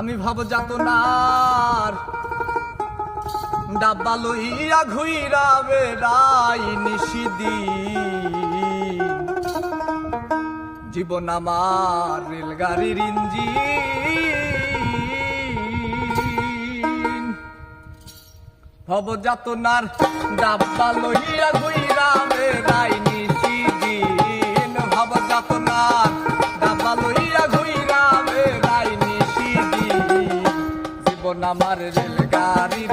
আমি ভাব যাত নার ডাব্বা লইয়া ঘুইরা বেড়াই নিশিদি জীবন আমার রেলগাড়ির ইঞ্জিন। ভব যাতনার ডাব্বা লইয়া ঘুইরা বেড়াই আমার রেলগাড়ির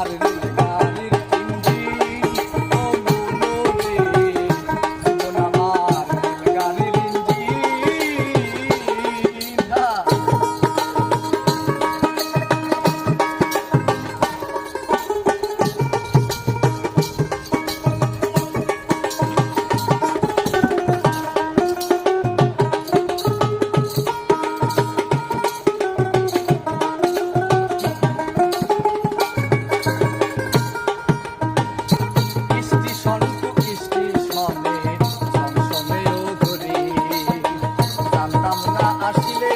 body, body. আসিলে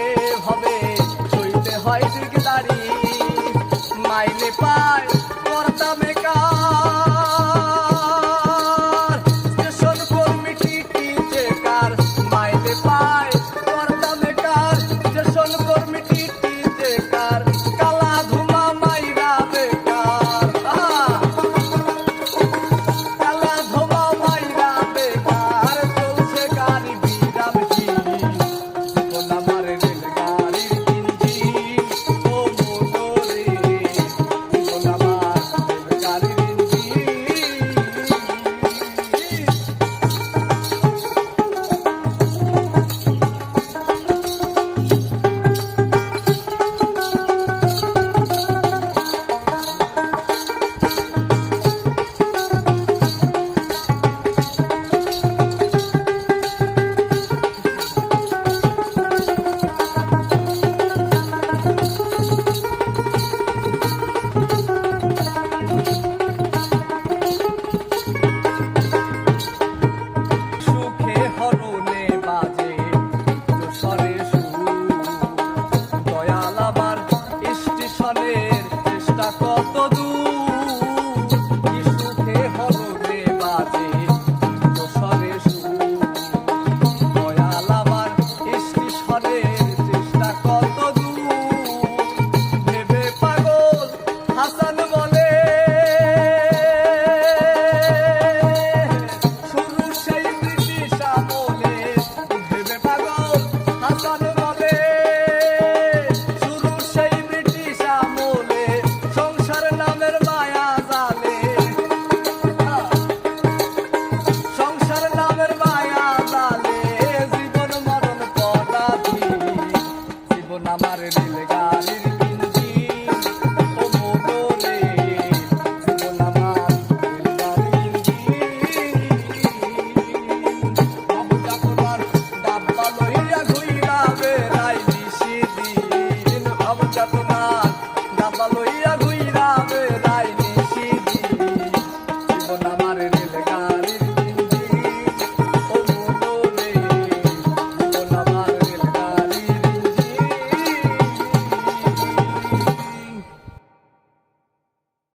I'm a chopper.